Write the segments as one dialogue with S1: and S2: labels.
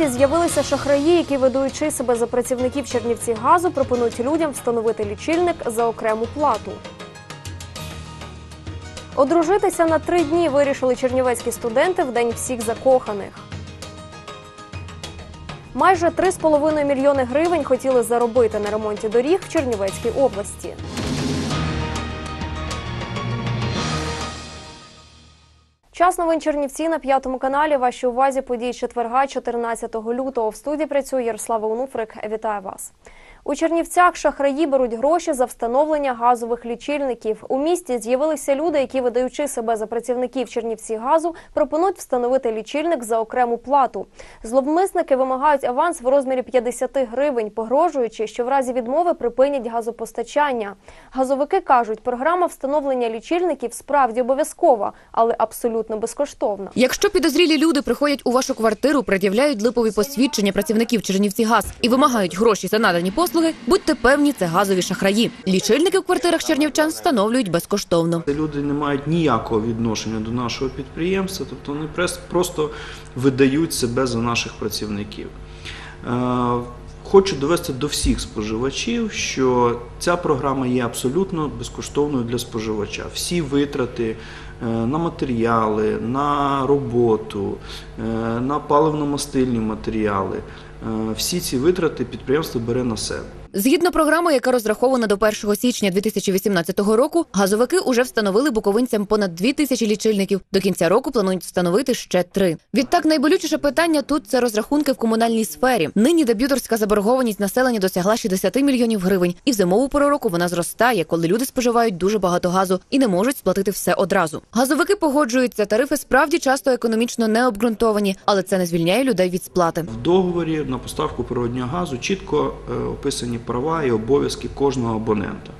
S1: Місті з'явилися шахраї, які, видаючи себе за працівників Чернівці газу, пропонують людям встановити лічильник за окрему плату. Одружитися на три дні вирішили чернівецькі студенти в день всіх закоханих. Майже 3,5 мільйони гривень хотіли заробити на ремонті доріг в Чернівецькій області. Час новин Чернівці на п'ятому каналі. Вашій увазі події четверга, 14 лютого. В студії працює Ярослава Онуфрик. Вітаю вас. У Чернівцях шахраї беруть гроші за встановлення газових лічильників. У місті з'явилися люди, які, видаючи себе за працівників Чернівці газу, пропонують встановити лічильник за окрему плату. Зловмисники вимагають аванс в розмірі 50 гривень, погрожуючи, що в разі відмови припинять газопостачання. Газовики кажуть, програма встановлення лічильників справді обов'язкова, але абсолютно безкоштовна.
S2: Якщо підозрілі люди приходять у вашу квартиру, пред'являють липові посвідчення працівників Чернівці газ і вимагають гроші за надані послуги, будьте певні, це газові шахраї. Лічильники в квартирах чернівчан встановлюють безкоштовно.
S3: Люди не мають ніякого відношення до нашого підприємства, тобто вони просто видають себе за наших працівників. Е, Хочу довести до всіх споживачів, що ця програма є абсолютно безкоштовною для споживача. Всі витрати е, на матеріали, на роботу, е, на паливно-мастильні матеріали, всі ці витрати підприємство бере на себе.
S2: Згідно програми, яка розрахована до 1 січня 2018 року, газовики уже встановили буковинцям понад 2 тисячі лічильників. До кінця року планують встановити ще три. Відтак найболючіше питання тут це розрахунки в комунальній сфері. Нині дебюторська заборгованість населення досягла 60 мільйонів гривень, і в зимову пору року вона зростає, коли люди споживають дуже багато газу і не можуть сплатити все одразу. Газовики погоджуються, тарифи справді часто економічно не обґрунтовані, але це не звільняє людей від сплати.
S3: В договорі на поставку природнього газу чітко е, описані права і обов'язки кожного абонента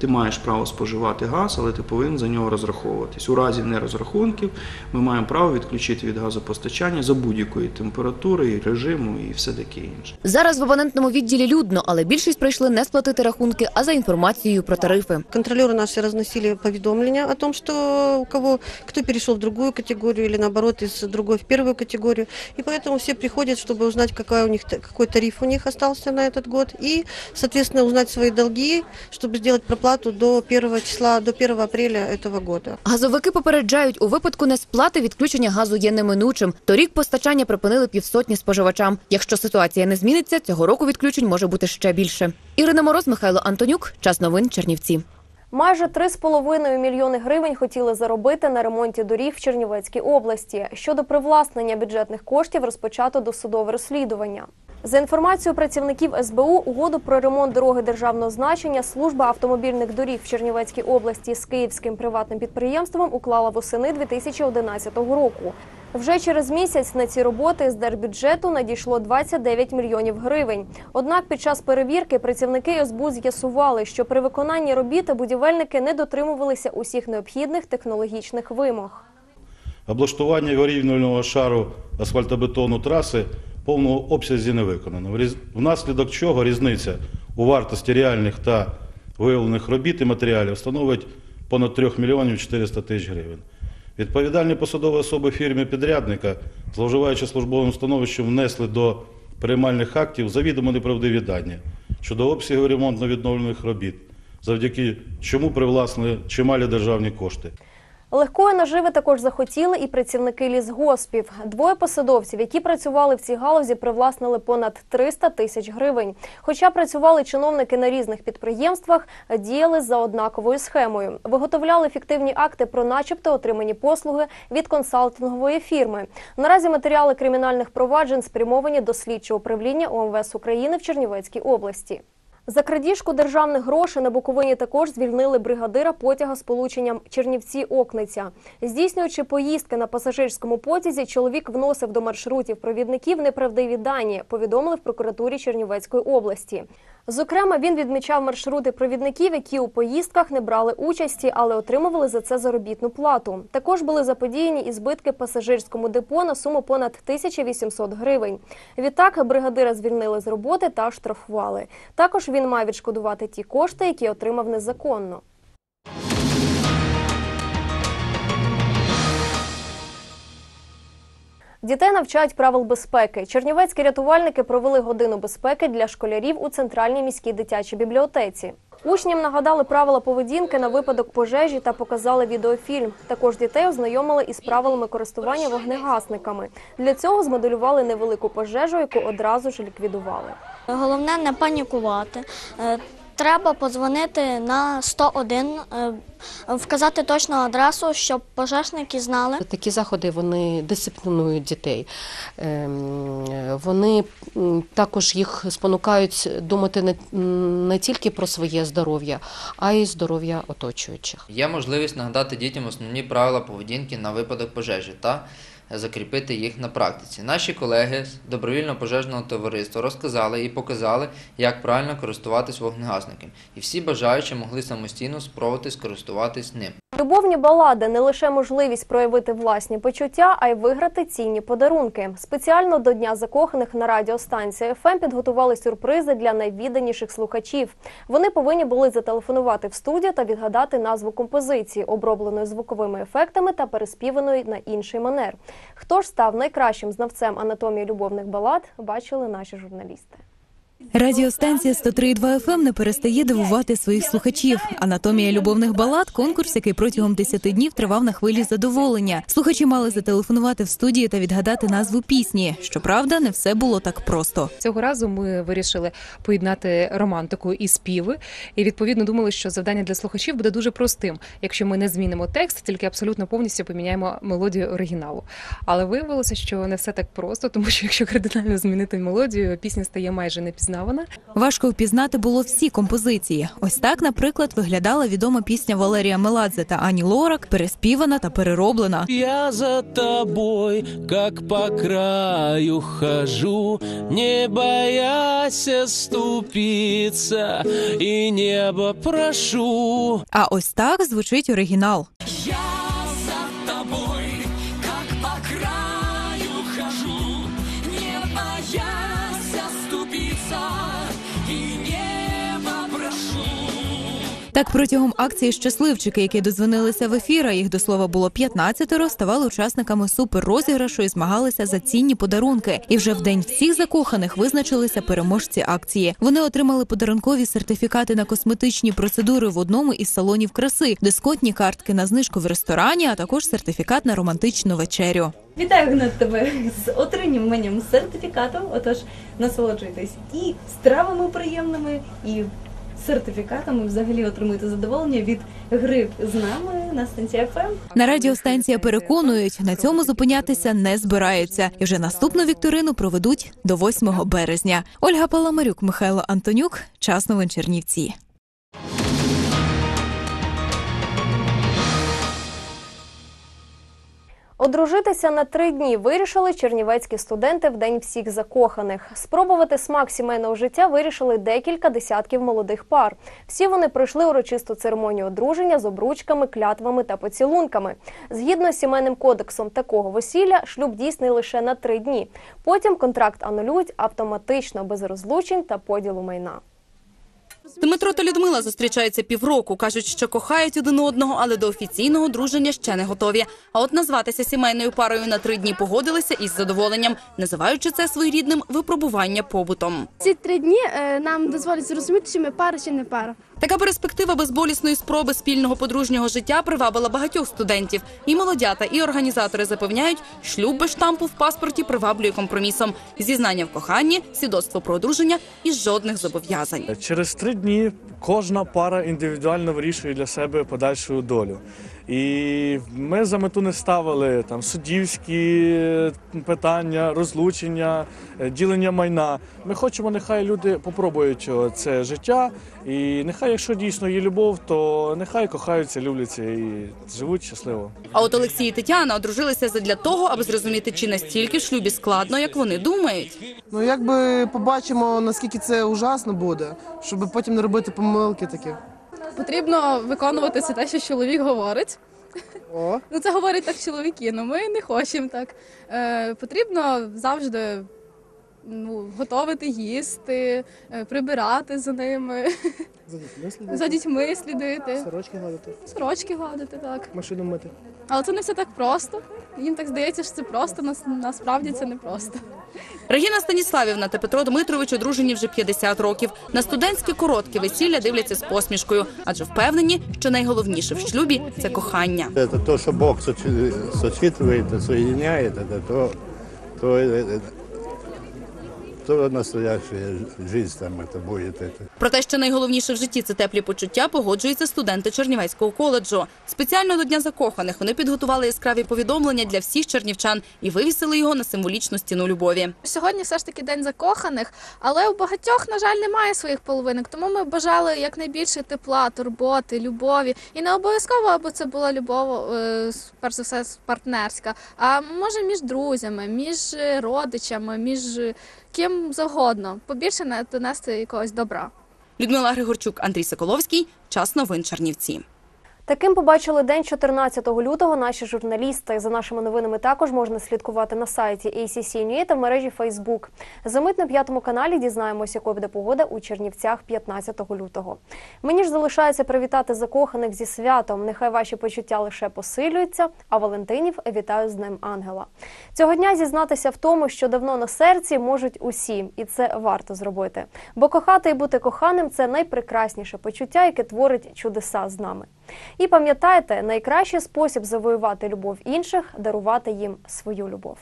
S3: Ти маєш право споживати газ, але ти повинен за нього розраховуватись. У разі нерозрахунків ми маємо право відключити від газопостачання за будь-якої температури і режиму і все таке інше.
S2: Зараз в абонентному відділі людно, але більшість прийшли не сплатити рахунки, а за інформацією про тарифи.
S4: Контролеры наши разносили поведомления о том, что у кого кто перешел в другую категорию или наоборот из другой в первую категорию. И поэтому все приходят, чтобы узнать, какая у них, та- какой тариф у них остался на этот год. И, соответственно, узнать свои долги, чтобы сделать проплату до 1 числа, до 1 апреля этого года.
S2: Газовики попереджають, у випадку несплати відключення газу є неминучим. Торік постачання припинили півсотні споживачам. Якщо ситуація не зміниться, цього року відключень може бути ще більше. Ірина Мороз, Михайло Антонюк. Час новин Чернівці.
S1: Майже 3,5 мільйони гривень хотіли заробити на ремонті доріг в Чернівецькій області. Щодо привласнення бюджетних коштів розпочато досудове розслідування. За інформацією працівників СБУ, угоду про ремонт дороги державного значення служба автомобільних доріг в Чернівецькій області з київським приватним підприємством уклала восени 2011 року. Вже через місяць на ці роботи з держбюджету надійшло 29 мільйонів гривень. Однак під час перевірки працівники СБУ з'ясували, що при виконанні робіт будівельники не дотримувалися усіх необхідних технологічних вимог.
S5: Облаштування вирівнювального шару асфальтобетону траси повному обсязі не виконано. Внаслідок чого різниця у вартості реальних та виявлених робіт і матеріалів становить понад 3 мільйонів 400 тисяч гривень. Відповідальні посадові особи фірми підрядника, зловживаючи службовим становищем, внесли до приймальних актів завідомо неправдиві дані щодо обсягу ремонтно-відновлених робіт, завдяки чому привласнили чималі державні кошти.
S1: Легкої наживи також захотіли і працівники лісгоспів. Двоє посадовців, які працювали в цій галузі, привласнили понад 300 тисяч гривень. Хоча працювали чиновники на різних підприємствах, діяли за однаковою схемою. Виготовляли фіктивні акти про начебто отримані послуги від консалтингової фірми. Наразі матеріали кримінальних проваджень спрямовані до слідчого управління ОМВС України в Чернівецькій області. За крадіжку державних грошей на Буковині також звільнили бригадира потяга з полученням Чернівці-Окниця. Здійснюючи поїздки на пасажирському потязі, чоловік вносив до маршрутів провідників неправдиві дані, повідомили в прокуратурі Чернівецької області. Зокрема, він відмічав маршрути провідників, які у поїздках не брали участі, але отримували за це заробітну плату. Також були заподіяні і збитки пасажирському депо на суму понад 1800 гривень. Відтак бригадира звільнили з роботи та штрафували. Також він має відшкодувати ті кошти, які отримав незаконно. Дітей навчають правил безпеки. Чернівецькі рятувальники провели годину безпеки для школярів у центральній міській дитячій бібліотеці. Учням нагадали правила поведінки на випадок пожежі та показали відеофільм. Також дітей ознайомили із правилами користування вогнегасниками. Для цього змоделювали невелику пожежу, яку одразу ж ліквідували.
S6: Головне не панікувати. Треба подзвонити на 101, е, вказати точну адресу, щоб пожежники знали.
S7: Такі заходи вони дисциплінують дітей. Ем, Вони також їх спонукають думати не, не тільки про своє здоров'я, а й здоров'я оточуючих.
S8: Є можливість нагадати дітям основні правила поведінки на випадок пожежі та закріпити їх на практиці. Наші колеги з добровільно-пожежного товариства розказали і показали, як правильно користуватись вогнегасником, і всі бажаючі могли самостійно спробувати скористуватись ним.
S1: Любовні балади не лише можливість проявити власні почуття, а й виграти цінні подарунки. Спеціально до Дня закоханих на радіостанції ФМ підготували сюрпризи для найвідданіших слухачів. Вони повинні були зателефонувати в студію та відгадати назву композиції, обробленої звуковими ефектами та переспіваної на інший манер. Хто ж став найкращим знавцем анатомії любовних балад, бачили наші журналісти.
S9: Радіостанція 103,2 FM не перестає дивувати своїх слухачів. Анатомія любовних балад конкурс, який протягом 10 днів тривав на хвилі задоволення. Слухачі мали зателефонувати в студії та відгадати назву пісні. Щоправда, не все було так просто.
S10: Цього разу ми вирішили поєднати романтику і співи, і відповідно думали, що завдання для слухачів буде дуже простим, якщо ми не змінимо текст, тільки абсолютно повністю поміняємо мелодію оригіналу. Але виявилося, що не все так просто, тому що якщо кардинально змінити мелодію, пісня стає майже непізнавана.
S9: Важко впізнати було всі композиції. Ось так, наприклад, виглядала відома пісня Валерія Меладзе та Ані Лорак, переспівана та перероблена.
S11: Я за тобой, как по краю хожу, не боясь ступиться, и небо прошу.
S9: А ось так звучить оригінал.
S11: Я
S9: Так протягом акції щасливчики, які дозвонилися в ефір, а їх до слова було 15, ставали учасниками суперрозіграшу і змагалися за цінні подарунки. І вже в день всіх закоханих визначилися переможці акції. Вони отримали подарункові сертифікати на косметичні процедури в одному із салонів краси, дисконтні картки на знижку в ресторані, а також сертифікат на романтичну вечерю.
S12: Вітаю на тебе з отриманням сертифікату. Отож, насолоджуйтесь і стравами приємними, і сертифікатами. Взагалі отримуєте задоволення від гри з нами на станції ФМ.
S9: На радіостанція переконують, на цьому зупинятися не збираються. І вже наступну вікторину проведуть до 8 березня. Ольга Паламарюк, Михайло Антонюк. Час новин Чернівці.
S1: Одружитися на три дні вирішили чернівецькі студенти в день всіх закоханих. Спробувати смак сімейного життя вирішили декілька десятків молодих пар. Всі вони пройшли урочисту церемонію одруження з обручками, клятвами та поцілунками. Згідно з сімейним кодексом такого весілля, шлюб дійсний лише на три дні. Потім контракт анулюють автоматично без розлучень та поділу майна.
S13: Дмитро та Людмила зустрічаються півроку. кажуть, що кохають один одного, але до офіційного друження ще не готові. А от назватися сімейною парою на три дні погодилися із задоволенням, називаючи це своєрідним випробування побутом.
S14: Ці три дні е, нам дозволять зрозуміти, чи ми пара чи не пара.
S13: Така перспектива безболісної спроби спільного подружнього життя привабила багатьох студентів. І молодята, і організатори запевняють, шлюб без штампу в паспорті приваблює компромісом. Зізнання в коханні, свідоцтво про одруження і жодних зобов'язань.
S15: Через три дні кожна пара індивідуально вирішує для себе подальшу долю. І ми за мету не ставили там суддівські питання, розлучення, е, ділення майна. Ми хочемо, нехай люди попробують це життя, і нехай, якщо дійсно є любов, то нехай кохаються, любляться і живуть щасливо.
S13: А от Олексій і Тетяна одружилися задля того, аби зрозуміти, чи настільки в шлюбі складно, як вони думають.
S16: Ну якби побачимо, наскільки це ужасно буде, щоб потім не робити помилки такі.
S14: Потрібно виконувати все те, що чоловік говорить.
S16: О.
S14: Ну це говорять так чоловіки, але ми не хочемо так. Е, потрібно завжди ну, готувати, їсти, е, прибирати за ними,
S16: За дітьми слідити.
S14: за дітьми слідити,
S16: Сорочки гладити.
S14: сорочки гладити, так.
S16: Машину мити.
S14: Але це не все так просто. Їм так здається, що це просто, нас- насправді це не просто.
S13: Регіна Станіславівна та Петро Дмитрович одружені вже 50 років. На студентське коротке весілля дивляться з посмішкою, адже впевнені, що найголовніше в шлюбі це кохання.
S17: Это то, что Бог сочи- сочитывает, соединяет, это то, то, э, то настоящая жизнь там будет. Это.
S13: Про те, що найголовніше в житті це теплі почуття, погоджуються студенти Чернівецького коледжу. Спеціально до Дня закоханих вони підготували яскраві повідомлення для всіх чернівчан і вивісили його на символічну стіну любові.
S14: Сьогодні все ж таки день закоханих, але у багатьох, на жаль, немає своїх половинок. Тому ми бажали якнайбільше тепла, турботи, любові. І не обов'язково, аби це була любов, е, перш за все, партнерська, а може між друзями, між е, родичами, між ким завгодно. Побільше не- донести якогось добра.
S13: Людмила Григорчук, Андрій Соколовський. Час новин Чернівці.
S1: Таким побачили день 14 лютого наші журналісти. За нашими новинами також можна слідкувати на сайті ACC.NUA та в мережі Facebook. Замить на п'ятому каналі дізнаємося, якою буде погода у Чернівцях 15 лютого. Мені ж залишається привітати закоханих зі святом. Нехай ваші почуття лише посилюються, а Валентинів вітаю з Днем Ангела. Цього дня зізнатися в тому, що давно на серці можуть усі, і це варто зробити. Бо кохати і бути коханим це найпрекрасніше почуття, яке творить чудеса з нами. І пам'ятайте, найкращий спосіб завоювати любов інших дарувати їм свою любов.